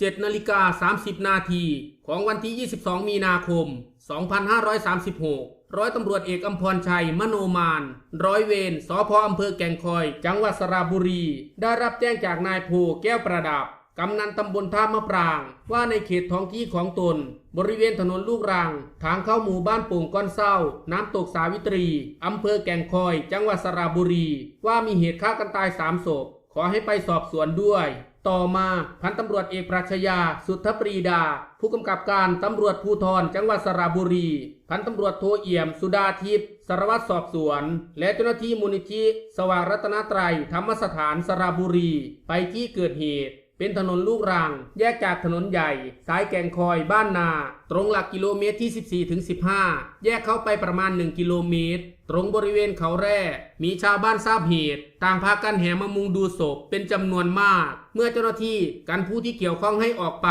7นาฬิกา30 นาที ของวันที่ 22 มีนาคม 2536 ร้อยตำรวจเอกอัมพรชัย มโนมาน ร้อยเวรสพอำเภอแก่งคอย จังหวัดสระบุรี ได้รับแจ้งจากนายโพแก้วประดับ กำนันตำบลท่ามะปราง ว่าในเขตท้องที่ของตน บริเวณถนนลูกรัง ทางเข้าหมู่บ้านโป่งก้อนเศร้า น้ำตกสาวิตรี อำเภอแก่งคอย จังหวัดสระบุรี ว่ามีเหตุฆ่ากันตายสามศพ ขอให้ไปสอบสวนด้วย ต่อมาพันตำรวจเอกปรัชญาสุทธปรีดา ผู้กำกับการตำรวจภูธรจังหวัดสระบุรี พันตำรวจโทเอี่ยม สุดาทิพย์สารวัตรสอบสวน และเจ้าหน้าที่มูลนิธิสว่างรัตนตรัยธรรมสถานสระบุรี ไปที่เกิดเหตุ เป็นถนนลูกรัง แยกจากถนนใหญ่ สายแก่งคอยบ้านนา ตรงหลักกิโลเมตรที่ 14ถึง15 แยกเข้าไปประมาณ 1 กิโลเมตร ตรงบริเวณเขาแร่ มีชาวบ้านทราบเหตุ ต่างพากันแห่มามุงดูศพเป็นจำนวนมาก เมื่อเจ้าหน้าที่กันผู้ที่เกี่ยวข้องให้ออกไป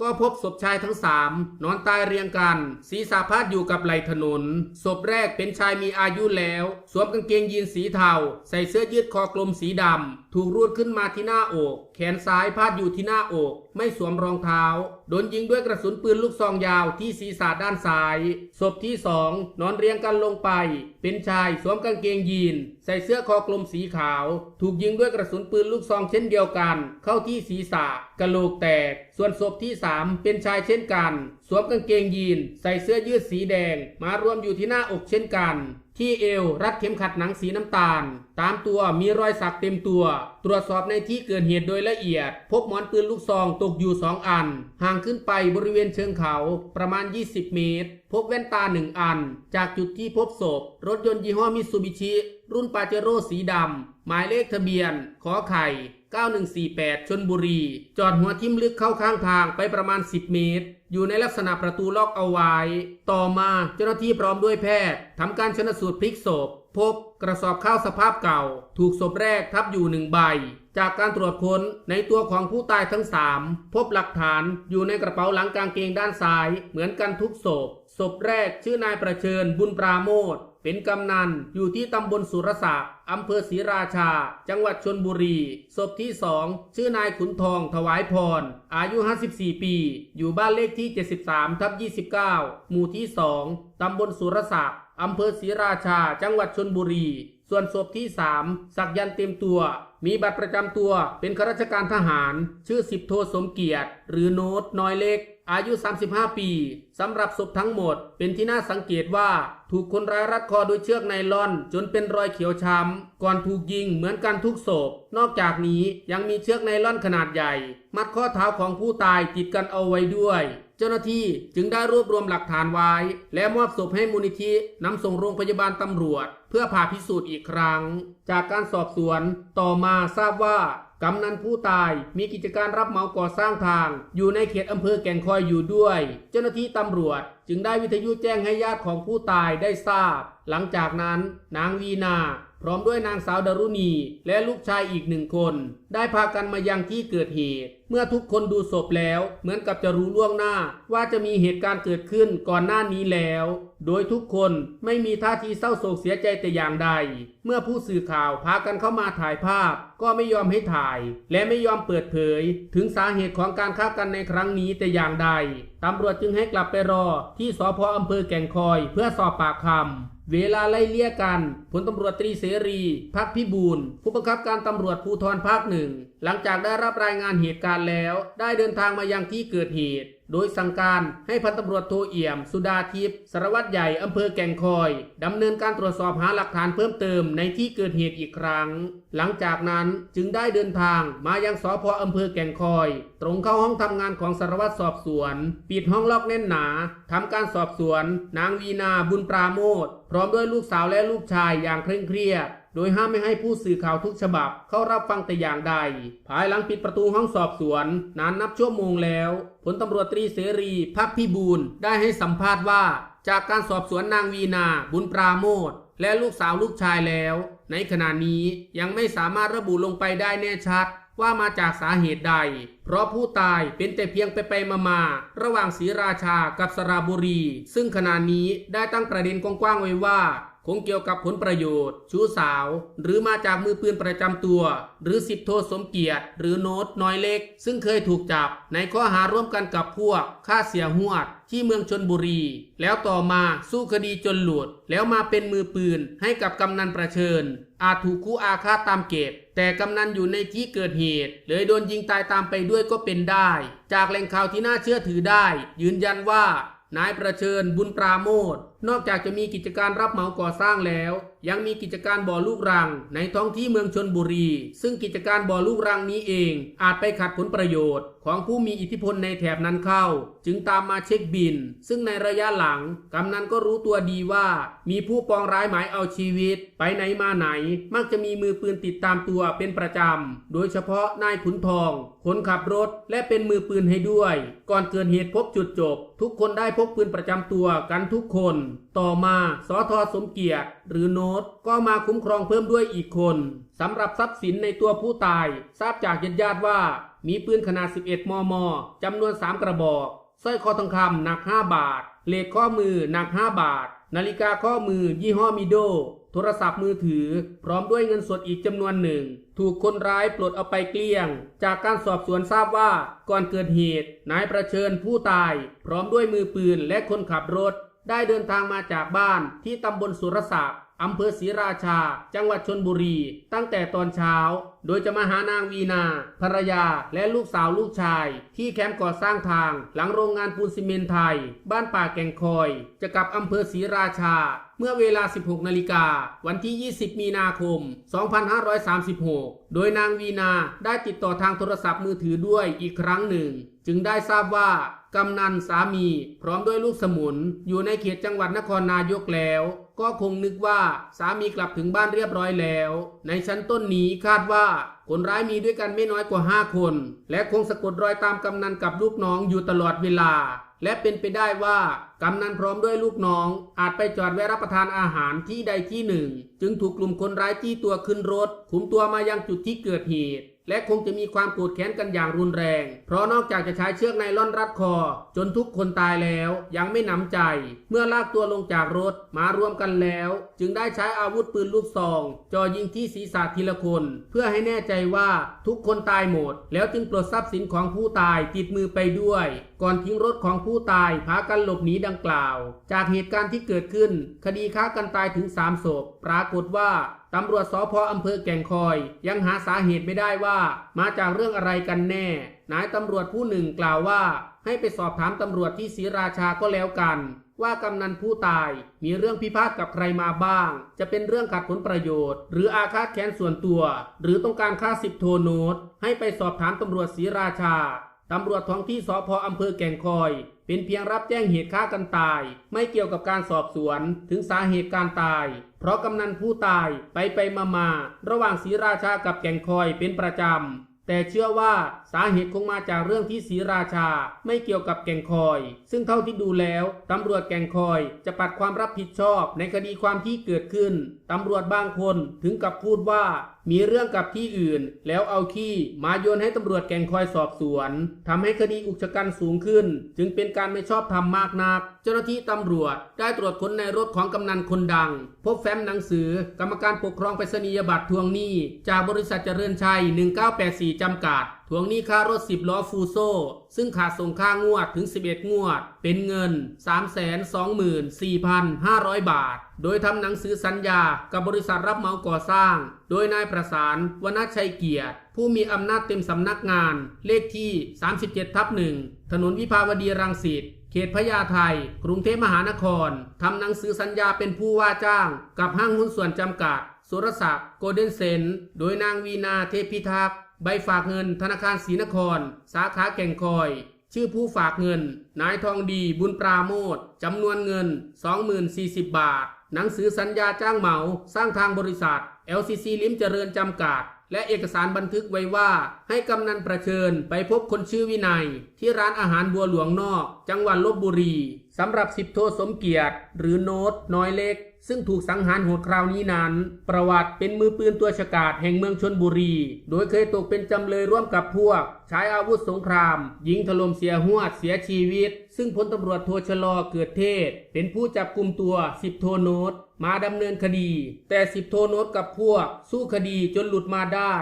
ก็พบศพชายทั้งสามนอนตายเรียงกัน ศีรษะพาดอยู่กับไหล่ถนน ศพแรกเป็นชายมีอายุแล้ว สวมกางเกงยีนสีเทา ใส่เสื้อยืดคอกลมสีดำ ถูกรูดขึ้นมาที่หน้าอก แขนซ้ายพาดอยู่ที่หน้าอก ไม่สวมรองเท้า โดนยิงด้วยกระสุนปืนลูกซองยาวที่ศีรษะด้านซ้าย ศพที่สองนอนเรียงกันลงไป เป็นชายสวมกางเกงยีน ใส่เสื้อคอกลมสีขาว ถูกยิงด้วยกระสุนปืนลูกซองเช่นเดียวกัน เข้าที่ศีรษะกะโหลกแตก ส่วนศพที่สามเป็นชายเช่นกัน สวมกางเกงยีน ใส่เสื้อยืดสีแดง มารวมอยู่ที่หน้าอกเช่นกัน ที่เอวรัดเข็มขัดหนังสีน้ำตาล ตามตัวมีรอยสักเต็มตัว ตรวจสอบในที่เกิดเหตุโดยละเอียด พบหมอนปืนลูกซองตกอยู่ 2 อัน ห่างขึ้นไปบริเวณเชิงเขาประมาณ 20 เมตร พบแว่นตา 1 อัน จากจุดที่พบศพ รถยนต์ยี่ห้อมิตซูบิชิ รุ่นปาเจโร่สีดำ หมายเลขทะเบียน ขอไข่ 9148 ชนบุรี จอดหัวทิ่มลึกเข้าข้างทางไปประมาณ 10 เมตร อยู่ในลักษณะประตูล็อกเอาไว้ ต่อมาเจ้าหน้าที่พร้อมด้วยแพทย์ทำการชนสูตรพลิกศพ พบกระสอบข้าวสภาพเก่า ถูกศพแรกทับอยู่หนึ่งใบ จากการตรวจค้นในตัวของผู้ตายทั้งสามพบหลักฐานอยู่ในกระเป๋าหลังกางเกงด้านซ้าย เหมือนกันทุกศพ ศพแรกชื่อนายประเชิญบุญปราโมทเป็นกำนันอยู่ที่ตำบลสุรศักดิ์อำเภอศรีราชา จังหวัดชนบุรี ศพที่สองชื่อนายขุนทองถวายพร อายุ 54 ปี อยู่บ้านเลขที่ 73ทับ29 หมู่ที่ 2 ตำบลสุรศักดิ์ อำเภอศรีราชา จังหวัดชนบุรี ส่วนศพที่ 3 สักยันต์เต็มตัว มีบัตรประจำตัว เป็นข้าราชการทหาร ชื่อสิบโทสมเกียรติ หรือโน้ตน้อยเล็ก อายุ 35 ปีสำหรับศพทั้งหมด เป็นที่น่าสังเกตว่า ถูกคนร้ายรัดคอโดยเชือกไนล่อน จนเป็นรอยเขียวช้ำ ก่อนถูกยิงเหมือนกันทุกศพ นอกจากนี้ยังมีเชือกไนล่อนขนาดใหญ่ มัดข้อเท้าของผู้ตายติดกันเอาไว้ด้วย เจ้าหน้าที่จึงได้รวบรวมหลักฐานไว้ และมอบศพให้มูลนิธินำส่งโรงพยาบาลตำรวจ เพื่อผ่าพิสูจน์อีกครั้ง จากการสอบสวนต่อมาทราบว่ากำนันผู้ตายมีกิจการรับเหมาก่อสร้างทาง อยู่ในเขตอำเภอแก่งคอยอยู่ด้วย เจ้าหน้าที่ตำรวจ จึงได้วิทยุแจ้งให้ญาติของผู้ตายได้ทราบ หลังจากนั้น นางวีนา ร้อมด้วยนางสาวดารุณี และลูกชายอีกหนึ่งคน ได้พากันมายังที่เกิดเหตุ เมื่อทุกคนดูศพแล้ว เหมือนกับจะรู้ล่วงหน้า ว่าจะมีเหตุการณ์เกิดขึ้นก่อนหน้านี้แล้ว โดยทุกคนไม่มีท่าทีเศร้าโศกเสียใจแต่อย่างใด เมื่อผู้สื่อข่าวพากันเข้ามาถ่ายภาพ ก็ไม่ยอมให้ถ่าย และไม่ยอมเปิดเผย ถึงสาเหตุของการฆ่ากันในครั้งนี้แต่อย่างใดตำรวจจึงให้กลับไปรอที่สพอำเภอแก่งคอยเพื่อสอบปากคำ เวลาไล่เลี่ยกันพลตำรวจตรีเสรีพักพิบูลผู้บังคับการตำรวจภูธรภาคหนึ่ง หลังจากได้รับรายงานเหตุการณ์แล้ว ได้เดินทางมายังที่เกิดเหตุ โดยสั่งการให้พันตำรวจโทเอี่ยม สุดาทิพย์สารวัตรใหญ่อำเภอแก่งคอยดำเนินการตรวจสอบหาหลักฐานเพิ่มเติมในที่เกิดเหตุอีกครั้ง หลังจากนั้นจึงได้เดินทางมายังสพอำเภอแก่งคอย ตรงเข้าห้องทำงานของสารวัตรสอบสวน ปิดห้องล็อกแน่นหนาทำการสอบสวน นางวีนาบุญปราโมทพร้อมด้วยลูกสาวและลูกชายอย่างเคร่งเครียด โดยห้ามไม่ให้ผู้สื่อข่าวทุกฉบับเข้ารับฟังแต่อย่างใด ภายหลังปิดประตูห้องสอบสวน นานนับชั่วโมงแล้วผลตำรวจตรีเสรีพักพิบูลได้ให้สัมภาษณ์ว่า จากการสอบสวนนางวีนาบุญปราโมทและลูกสาวลูกชายแล้ว ในขณะนี้ยังไม่สามารถระบุลงไปได้แน่ชัดว่ามาจากสาเหตุใด เพราะผู้ตายเป็นแต่เพียงไปไปมามาๆระหว่างศรีราชากับสระบุรี ซึ่งขณะนี้ได้ตั้งประเด็นกว้างๆไว้ว่า คงเกี่ยวกับผลประโยชน์ ชู้สาว หรือมาจากมือปืนประจำตัว หรือสิบโทสมเกียรติ หรือโน้ตน้อยเล็ก ซึ่งเคยถูกจับ ในข้อหาร่วมกันกับพวกฆ่าเสียหวด ที่เมืองชนบุรี แล้วต่อมาสู้คดีจนหลุด แล้วมาเป็นมือปืนให้กับกำนันประเชิญ อาจถูกคู่อาฆาตตามเก็บ แต่กำนันอยู่ในที่เกิดเหตุ เลยโดนยิงตายตามไปด้วยก็เป็นได้ จากแหล่งข่าวที่น่าเชื่อถือได้ ยืนยันว่านายประเชิญบุญปราโมท นอกจากจะมีกิจการรับเหมาก่อสร้างแล้ว ยังมีกิจการบ่อลูกรัง ในท้องที่เมืองชนบุรี ซึ่งกิจการบ่อลูกรังนี้เอง อาจไปขัดผลประโยชน์ ของผู้มีอิทธิพลในแถบนั้นเข้า จึงตามมาเช็คบิน ซึ่งในระยะหลังกำนันก็รู้ตัวดีว่า มีผู้ปองร้ายหมายเอาชีวิต ไปไหนมาไหน มักจะมีมือปืนติดตามตัวเป็นประจำ โดยเฉพาะนายขุนทองคนขับรถและเป็นมือปืนให้ด้วย ก่อนเกิดเหตุพบจุดจบ ทุกคนได้พกปืนประจำตัวกันทุกคนต่อมาสอทอสมเกียรติ หรือโน้ตก็มาคุ้มครองเพิ่มด้วยอีกคนสำหรับทรัพย์สินในตัวผู้ตาย ทราบจากญาติญาติว่า มีปืนขนาด 11 มมจำนวน 3 กระบอกสร้อยคอทองคำหนัก 5 บาท เลขข้อมือหนัก 5 บาท นาฬิกาข้อมือยี่ห้อมิโด โทรศัพท์มือถือ พร้อมด้วยเงินสดอีกจำนวนหนึ่ง ถูกคนร้ายปลดเอาไปเกลี้ยง จากการสอบสวนทราบว่าก่อนเกิดเหตุ นายประเชิญผู้ตาย พร้อมด้วยมือปืนและคนขับรถ ได้เดินทางมาจากบ้านที่ตำบลสุรศักดิ์อำเภอศรีราชา จังหวัดชนบุรี ตั้งแต่ตอนเช้า โดยจะมาหานางวีนา ภรรยา และลูกสาวลูกชาย ที่แคมป์ก่อสร้างทาง หลังโรงงานปูนซีเมนไทย บ้านป่าแก่งคอย จะกลับอำเภอศรีราชา เมื่อเวลา 16 นาฬิกา วันที่ 20 มีนาคม 2536 โดยนางวีนาได้ติดต่อทางโทรศัพท์มือถือด้วยอีกครั้งหนึ่ง จึงได้ทราบว่ากำนันสามี พร้อมด้วยลูกสมุน อยู่ในเขตจังหวัดนครนายกแล้ว ก็คงนึกว่าสามีกลับถึงบ้านเรียบร้อยแล้ว ในชั้นต้นนี้คาดว่าคนร้ายมีด้วยกันไม่น้อยกว่า 5 คน และคงสะกดรอยตามกำนันกับลูกน้องอยู่ตลอดเวลา และเป็นไปได้ว่ากำนันพร้อมด้วยลูกน้อง อาจไปจอดแวะรับประทานอาหารที่ใดที่หนึ่ง จึงถูกกลุ่มคนร้ายจี้ตัวขึ้นรถคุมตัวมายังจุดที่เกิดเหตุ และคงจะมีความโกรธแค้นกันอย่างรุนแรง เพราะนอกจากจะใช้เชือกไนล่อนรัดคอ จนทุกคนตายแล้วยังไม่หนำใจ เมื่อลากตัวลงจากรถมารวมกันแล้ว จึงได้ใช้อาวุธปืนลูกซองจ่อยิงที่ศีรษะทีละคน เพื่อให้แน่ใจว่าทุกคนตายหมด แล้วจึงปลดทรัพย์สินของผู้ตายติดมือไปด้วยก่อนทิ้งรถของผู้ตายพากันหลบหนีดังกล่าว จากเหตุการณ์ที่เกิดขึ้น คดีฆ่ากันตายถึงสามศพปรากฏว่าตำรวจสพอำเภอแก่งคอย ยังหาสาเหตุไม่ได้ว่า มาจากเรื่องอะไรกันแน่ นายตำรวจผู้หนึ่งกล่าวว่า ให้ไปสอบถามตำรวจที่ศรีราชาก็แล้วกัน ว่ากำนันผู้ตายมีเรื่องพิพาทกับใครมาบ้าง จะเป็นเรื่องขัดผลประโยชน์ หรืออาฆาตแค้นส่วนตัว หรือต้องการฆ่าสิบโทโนตให้ไปสอบถามตำรวจศรีราชา ตำรวจท้องที่สพอำเภอแก่งคอย เป็นเพียงรับแจ้งเหตุฆ่ากันตาย ไม่เกี่ยวกับการสอบสวนถึงสาเหตุการตาย เพราะกำนันผู้ตายไปไปมามาระหว่างศรีราชากับแก่งคอยเป็นประจำ แต่เชื่อว่าสาเหตุคงมาจากเรื่องที่ศรีราชาไม่เกี่ยวกับแก่งคอย ซึ่งเท่าที่ดูแล้วตำรวจแก่งคอยจะปัดความรับผิดชอบในคดีความที่เกิดขึ้นตำรวจบางคนถึงกับพูดว่า มีเรื่องกับที่อื่น แล้วเอาขี้มาโยนให้ตำรวจแก่งคอยสอบสวนทำให้คดีอุกชะกันสูงขึ้น จึงเป็นการไม่ชอบธรรมมากนัก เจ้าหน้าที่ตำรวจได้ตรวจค้นในรถของกำนันคนดัง พบแฟ้มหนังสือ กรรมการปกครองไปรษณียบัตรทวงหนี้ จากบริษัทเจริญชัย 1984 จำกัด ทวงหนี้ค่ารถ 10 ล้อฟูโซ ซึ่งขาดส่งค่างวดถึง 11 งวด เป็นเงิน 324,500 บาท โดยทำหนังสือสัญญากับบริษัทรับเหมาก่อสร้าง โดยนายประสานวณชัยเกียรติ ผู้มีอำนาจเต็มสำนักงาน เลขที่ 37ทับ1ถนนวิภาวดีรังสิตเขตพญาไทกรุงเทพมหานครทำหนังสือสัญญาเป็นผู้ว่าจ้าง กับห้างหุ้นส่วนจำกัด สุรศักดิ์โกลเด้นเซน โดยนางวีนาเทพิทักษ์ ใบฝากเงินธนาคารศรีนคร สาขาแก่งคอย ชื่อผู้ฝากเงิน นายทองดีบุญปราโมทจำนวนเงิน 20,040 บาท หนังสือสัญญาจ้างเหมา สร้างทางบริษัท LCC ลิมเจริญจำกัด และเอกสารบันทึกไว้ว่า ให้กำนันประเชิญไปพบคนชื่อวินัย ที่ร้านอาหารบัวหลวงนอก จังหวัดลบบุรีสำหรับสิบโทสมเกียรติ หรือโน้ตน้อยเล็ก ซึ่งถูกสังหารโหดคราวนี้นั้น ประวัติเป็นมือปืนตัวฉกาจแห่งเมืองชนบุรี โดยเคยตกเป็นจำเลยร่วมกับพวก ใช้อาวุธสงครามยิงถล่มเสียหวดเสียชีวิต ซึ่งพลตำรวจโทชลอเกิดเทศ เป็นผู้จับกลุ่มตัวสิบโทโนตมาดำเนินคดี แต่สิบโทโนตกับพวก สู้คดีจนหลุดมาได้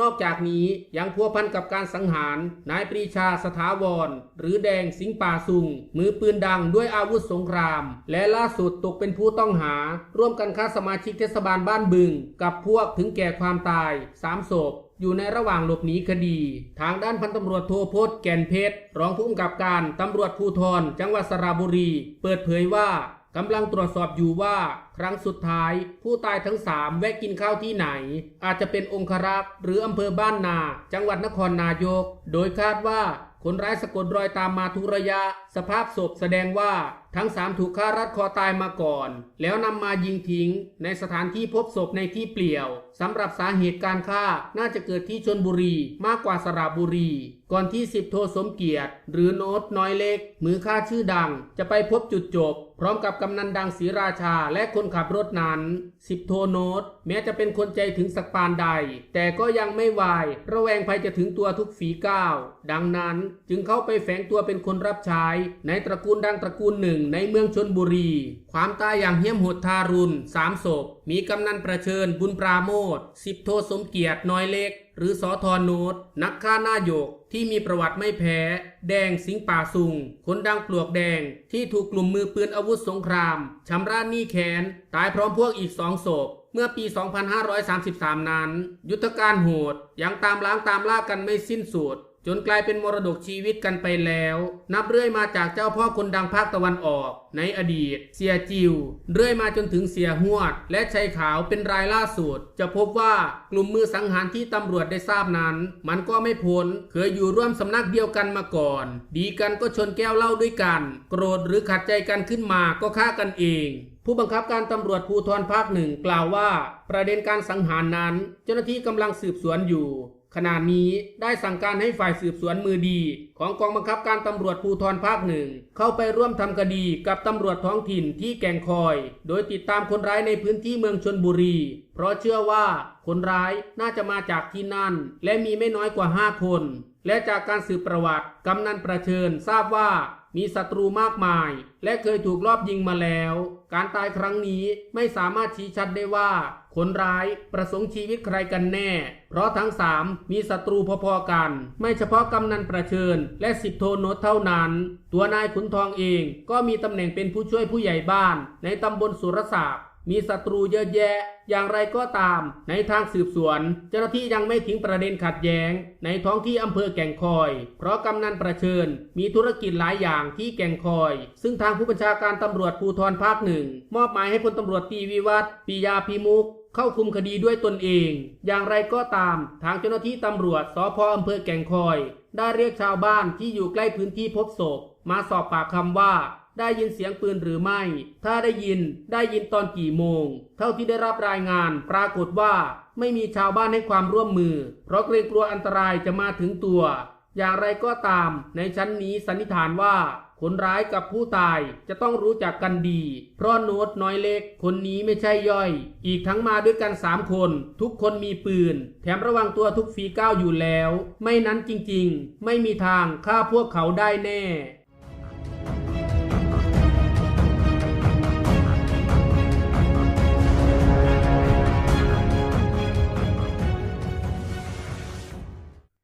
นอกจากนี้ยังพัวพันกับการสังหาร นายปรีชาสถาวร หรือแดงสิงป่าซุง มือปืนดังด้วยอาวุธสงคราม และล่าสุดตกเป็นผู้ต้องหา ร่วมกันฆ่าสมาชิกเทศบาลบ้านบึง กับพวกถึงแก่ความตายสามศพอยู่ในระหว่างหลบหนีคดี ทางด้านพันตำรวจโทพจน์แก่นเพชรรองผู้กำกับการตำรวจภูธรจังหวัดสระบุรี เปิดเผยว่า กำลังตรวจสอบอยู่ว่าครั้งสุดท้ายผู้ตายทั้งสามแวะกินข้าวที่ไหน อาจจะเป็นองครักษ์หรืออำเภอบ้านนา จังหวัดนครนายก โดยคาดว่าคนร้ายสะกดรอยตามมาทุระยะ สภาพศพแสดงว่าทั้งสามถูกฆ่ารัดคอตายมาก่อน แล้วนำมายิงทิ้งในสถานที่พบศพในที่เปลี่ยวสำหรับสาเหตุการฆ่าน่าจะเกิดที่ชนบุรีมากกว่าสระบุรี ก่อนที่สิบโทสมเกียรติ หรือโน้ตน้อยเล็ก มือฆ่าชื่อดัง จะไปพบจุดจบ พร้อมกับกำนันดังศรีราชาและคนขับรถนั้นสิบโทโน้ตแม้จะเป็นคนใจถึงสักปานใด แต่ก็ยังไม่วาย ระแวงภัยจะถึงตัวทุกฝีก้าวดังนั้นจึงเข้าไปแฝงตัวเป็นคนรับใช้ ในตระกูลดังตระกูลหนึ่งในเมืองชนบุรี ความตายอย่างเหี้ยมโหดทารุณสามศพมีกำนันประเชิญบุญปราโมทสิบโทสมเกียรติน้อยเล็ก หรือสอทอโนตนักฆ่าหน้าโยกที่มีประวัติไม่แพ้ แดงสิงป่าซุงคนดังปลวกแดง ที่ถูกกลุ่มมือปืนอาวุธสงคราม ชำระหนี้แค้น ตายพร้อมพวกอีกสองศพเมื่อปี 2533 นั้น ยุทธการโหดยังตามล้างตามล่ากันไม่สิ้นสุด จนกลายเป็นมรดกชีวิตกันไปแล้ว นับเรื่อยมาจากเจ้าพ่อคนดังภาคตะวันออก ในอดีต เสียจิว เรื่อยมาจนถึงเสียหวด และชัยขาวเป็นรายล่าสุด จะพบว่ากลุ่มมือสังหารที่ตำรวจได้ทราบนั้น มันก็ไม่พ้นเคยอยู่ร่วมสำนักเดียวกันมาก่อน ดีกันก็ชนแก้วเหล้าด้วยกัน โกรธหรือขัดใจกันขึ้นมาก็ฆ่ากันเองผู้บังคับการตำรวจภูธรภาคหนึ่งกล่าวว่า ประเด็นการสังหารนั้น เจ้าหน้าที่กำลังสืบสวนอยู่ ขณะนี้ได้สั่งการให้ฝ่ายสืบสวนมือดี ของกองบังคับการตำรวจภูธรภาคหนึ่งเข้าไปร่วมทำคดีกับตำรวจท้องถิ่นที่แก่งคอย โดยติดตามคนร้ายในพื้นที่เมืองชนบุรี เพราะเชื่อว่าคนร้ายน่าจะมาจากที่นั่น และมีไม่น้อยกว่า 5 คน และจากการสืบประวัติกำนันประเชิญทราบว่ามีศัตรูมากมาย และเคยถูกลอบยิงมาแล้ว การตายครั้งนี้ไม่สามารถชี้ชัดได้ว่า คนร้ายประสงค์ชีวิตใครกันแน่ เพราะทั้งสามมีศัตรูพอๆกัน ไม่เฉพาะกำนันประเชิญ และสิบโทโนตเท่านั้น ตัวนายขุนทองเองก็มีตำแหน่งเป็นผู้ช่วยผู้ใหญ่บ้านในตำบลสุรศักดิ์ มีศัตรูเยอะแยะ อย่างไรก็ตาม ในทางสืบสวน เจ้าหน้าที่ยังไม่ทิ้งประเด็นขัดแย้ง ในท้องที่อำเภอแก่งคอย เพราะกำนันประเชิญ มีธุรกิจหลายอย่างที่แก่งคอย ซึ่งทางผู้บัญชาการตำรวจภูธรภาคหนึ่ง มอบหมายให้พลตำรวจตีวิวัฒปิยาพิมุกเข้าคุมคดีด้วยตนเอง อย่างไรก็ตาม ทางเจ้าหน้าที่ตำรวจสพอำเภอแก่งคอย ได้เรียกชาวบ้านที่อยู่ใกล้พื้นที่พบศพ มาสอบปากคำว่า ได้ยินเสียงปืนหรือไม่ ถ้าได้ยินได้ยินตอนกี่โมง เท่าที่ได้รับรายงานปรากฏว่าไม่มีชาวบ้านให้ความร่วมมือ เพราะเกรงกลัวอันตรายจะมาถึงตัว อย่างไรก็ตาม ในชั้นนี้สันนิษฐานว่าคนร้ายกับผู้ตายจะต้องรู้จักกันดี เพราะโน้ตน้อยเล็ก คนนี้ไม่ใช่ย่อย อีกทั้งมาด้วยกันสามคน ทุกคนมีปืน แถมระวังตัวทุกฝีก้าวอยู่แล้ว ไม่นั้นจริงๆ ไม่มีทางฆ่าพวกเขาได้แน่